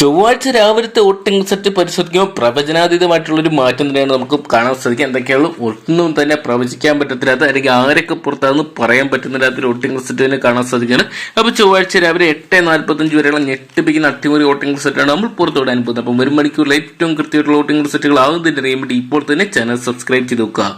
ചൊവ്വാഴ്ച രാവിലത്തെ voting set പരിശോധിക്കുമ്പോൾ പ്രവചനാതീതമായിട്ടുള്ള ഒരു മാറ്റം തന്നെയാണ് നമുക്ക് കാണാൻ സാധിക്കുക. എന്തൊക്കെയാണ് ഒന്നും തന്നെ പ്രവചിക്കാൻ പറ്റത്തില്ലാത്ത അല്ലെങ്കിൽ ആരൊക്കെ പുറത്താണെന്ന് പറയാൻ പറ്റുന്നില്ലാത്ത ഒരു വോട്ടിംഗ് സെറ്റ് തന്നെ കാണാൻ സാധിക്കുകയാണ്. അപ്പോൾ ചൊവ്വാഴ്ച രാവിലെ എട്ട് നാൽപ്പത്തഞ്ച് വരെയുള്ള ഞെട്ടിപ്പിക്കുന്ന അട്ടിമറി വോട്ടിംഗ് സെറ്റാണ് നമ്മൾ പുറത്തോടാൻ പോകുന്നത്. അപ്പം ഒരു മണിക്കൂറിൽ ഏറ്റവും കൃത്യമായിട്ടുള്ള വോട്ടിംഗ് സെറ്റുകൾ ആകുന്നതിന് അറിയാൻ വേണ്ടി ഇപ്പോൾ തന്നെ ചാനൽ സബ്സ്ക്രൈബ് ചെയ്ത് നോക്കുക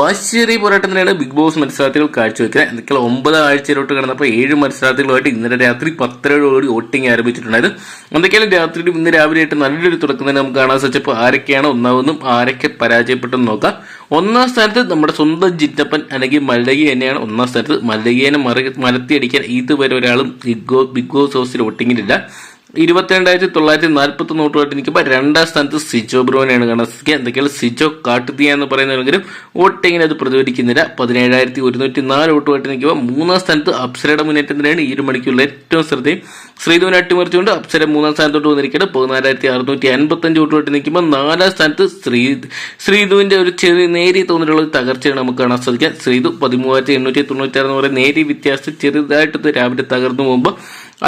വാശിയേറിയ തന്നെയാണ് ബിഗ് ബോസ് മത്സരാർത്ഥികൾ കാഴ്ചവെക്കുക എന്തൊക്കെയാണ് ഒമ്പത് ആഴ്ചയിലോട്ട് കിടന്നപ്പോൾ ഏഴ് മത്സരാർത്ഥികളുമായിട്ട് ഇന്നലെ രാത്രി പത്തരയോടുകൂടി വോട്ടിംഗ് ആരംഭിച്ചിട്ടുണ്ടായിരുന്നു. എന്തൊക്കെയാലും രാത്രിയിലും ഇന്ന് രാവിലെ ആയിട്ട് നല്ലൊരു തുടക്കം തന്നെ നമുക്ക് കാണാൻ സാധിച്ചപ്പോൾ ആരൊക്കെയാണ് ഒന്നാവുന്നതും ആരൊക്കെ പരാജയപ്പെട്ടെന്ന് നോക്കാം. ഒന്നാം സ്ഥാനത്ത് നമ്മുടെ സ്വന്തം ജിറ്റപ്പൻ അല്ലെങ്കിൽ മല്ലകി തന്നെയാണ് ഒന്നാം സ്ഥാനത്ത്. മല്ലകിയെ മറി മരത്തിയടിക്കാൻ ഇതുവരെ ഒരാളും ബിഗ് ബോ ബിഗ് ബോസ് ഹൗസിൽ വോട്ടിങ്ങിലില്ല ഇരുപത്തിരണ്ടായിരത്തി തൊള്ളായിരത്തി നാൽപ്പത്തി നോട്ടുമായിട്ട് നിൽക്കുമ്പോൾ രണ്ടാം സ്ഥാനത്ത് സിജോ ബ്രോനെയാണ് കാണാൻ സാധിക്കുക. എന്തൊക്കെയാണ് സിജോ കാട്ടുതീയ എന്ന് പറയുന്നതെങ്കിലും വോട്ടിങ്ങിന് അത് പ്രതിഫലിക്കുന്നില്ല. പതിനേഴായിരത്തി ഒരുന്നൂറ്റി നാല് വോട്ടുമായിട്ട് നിൽക്കുമ്പോൾ മൂന്നാം സ്ഥാനത്ത് അപ്സരയുടെ മുന്നേറ്റത്തിനാണ് ഈ ഒരു മണിക്കുള്ള ഏറ്റവും ശ്രദ്ധയും. ശ്രീധുവിനെ അട്ടിമറിച്ചുകൊണ്ട് അപ്സര മൂന്നാം സ്ഥാനത്തോട്ട് വന്നിരിക്കുന്നത് പതിനാലായിരത്തി അറുന്നൂറ്റി അൻപത്തഞ്ച് വോട്ടുമായിട്ട് നിൽക്കുമ്പോൾ നാലാം സ്ഥാനത്ത് ശ്രീ ശ്രീധുവിന്റെ ഒരു ചെറിയ നേരിയ തോന്നിട്ടുള്ള ഒരു തകർച്ചയാണ് നമുക്ക് കാണാൻ സാധിക്കുക. ശ്രീധു പതിമൂവായിരത്തി എണ്ണൂറ്റി തൊണ്ണൂറ്റാറ് എന്ന് പറയുന്ന നേരിയ വ്യത്യാസം ചെറുതായിട്ട് രാവിലെ തകർന്നു പോകുമ്പോൾ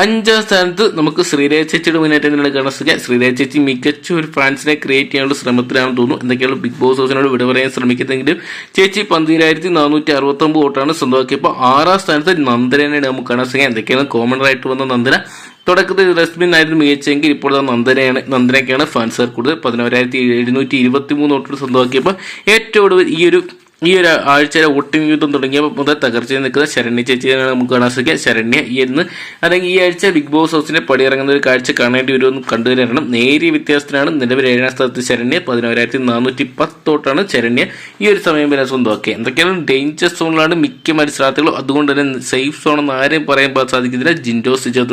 അഞ്ചാം സ്ഥാനത്ത് നമുക്ക് ശ്രീരേഖ ചേച്ചിയുടെ മുന്നേറ്റങ്ങളാണ് കാണാൻ സാധിക്കുക. ശ്രീരേഖ ചേച്ചി മികച്ച ഒരു ഫാൻസിനെ ക്രിയേറ്റ് ചെയ്യാനുള്ള ശ്രമത്തിലാണെന്ന് തോന്നുന്നു. എന്തൊക്കെയാണ് ബിഗ് ബോസ് ഹൗസിനോട് വിട പറയാൻ ശ്രമിക്കുന്നെങ്കിലും ചേച്ചി പന്തിരായിരത്തി നാനൂറ്റി അറുപത്തൊമ്പത് വോട്ടാണ് സ്വന്തമാക്കിയപ്പോൾ ആറാം സ്ഥാനത്ത് നന്ദനെയാണ് നമുക്ക് കാണാൻ സാധിക്കുക. എന്തൊക്കെയാണ് കോമണറായിട്ട് വന്ന നന്ദന? തുടക്കത്തിൽ റസ്മിൻ ആയിരുന്നു മികച്ചെങ്കിൽ ഇപ്പോൾ നന്ദനയാണ് നന്ദനയ്ക്കാണ് ഫാൻസർ കൂടുതൽ. പതിനോരായിരത്തി എഴുന്നൂറ്റി ഇരുപത്തി മൂന്ന് വോട്ടുകൾ സ്വന്തമാക്കിയപ്പോൾ ഏറ്റവും ഒടുവിൽ ഈ ഒരു ഈ ഒരു ആഴ്ചയിലെ വോട്ടിംഗ് യുദ്ധം തുടങ്ങിയപ്പോൾ മുതൽ തകർച്ചയിൽ നിൽക്കുന്ന ശരണ്യ ചേച്ചിയാണ് നമുക്ക് കാണാൻ സാധിക്കുക. ശരണ്യ എന്ന് അല്ലെങ്കിൽ ഈ ആഴ്ച ബിഗ് ബോസ് ഹൗസിനെ പടിയിറങ്ങുന്ന ഒരു കാഴ്ച കാണേണ്ടി വരുമെന്ന് കണ്ടുവരണം നേരിയ വ്യത്യാസത്തിനാണ് നിലവിൽ ഏഴാം സ്ഥാനത്ത് ശരണ്യ പതിനോരായിരത്തി നാനൂറ്റി പത്തോട്ടാണ് ശരണ്യ ഈ ഒരു സമയം വരെ സ്വന്തമാക്കുക എന്തൊക്കെയാണ് ഡേഞ്ചർ സോണിലാണ് മിക്ക മത്സരാർത്ഥികളും അതുകൊണ്ട് തന്നെ സേഫ് സോൺ എന്ന് ആരെയും പറയാൻ സാധിക്കുന്നില്ല. ജിൻഡോ സിജോ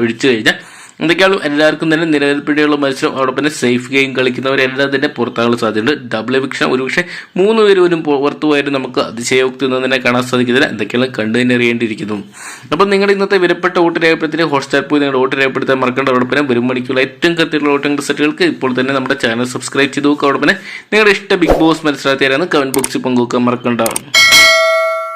ഒഴിച്ചു കഴിഞ്ഞാൽ എന്തൊക്കെയാണ് എല്ലാവർക്കും തന്നെ നിലനിൽപ്പിടെയുള്ള മത്സരം. അവിടെ തന്നെ സേഫ് ഗെയിം കളിക്കുന്നവരെല്ലാം തന്നെ പുറത്താകാൻ സാധ്യതയുണ്ട്. ഡബിൾ എവിക്ഷൻ ഒരുപക്ഷെ മൂന്ന് പേര് പോലും പുറത്തു പോയാലും നമുക്ക് അതിശയോക്തി ഒന്നും തന്നെ കാണാൻ സാധിക്കുന്നില്ല. എന്തൊക്കെയാണ് കണ്ടു തന്നെ അറിയേണ്ടിയിരിക്കുന്നു. അപ്പം നിങ്ങളുടെ ഇന്നത്തെ വിലപ്പെട്ട വോട്ട് രേഖപ്പെടുത്തിന് ഹോട്ട്സ്റ്റാർ പോയി നിങ്ങളുടെ വോട്ട് രേഖപ്പെടുത്താൻ മറക്കേണ്ട. അവിടെ തന്നെ വരും മണിക്കുള്ള ഏറ്റവും കൃത്യമുള്ള വോട്ടിംഗ് സെറ്റുകൾക്ക് ഇപ്പോൾ തന്നെ നമ്മുടെ ചാനൽ സബ്സ്ക്രൈബ് ചെയ്ത് നോക്കുക. തന്നെ നിങ്ങളുടെ ഇഷ്ട ബിഗ് ബോസ് മത്സരത്തിലാണ് കമന്റ് ബോക്സിൽ പങ്കുവെക്കാൻ മറക്കണ്ട.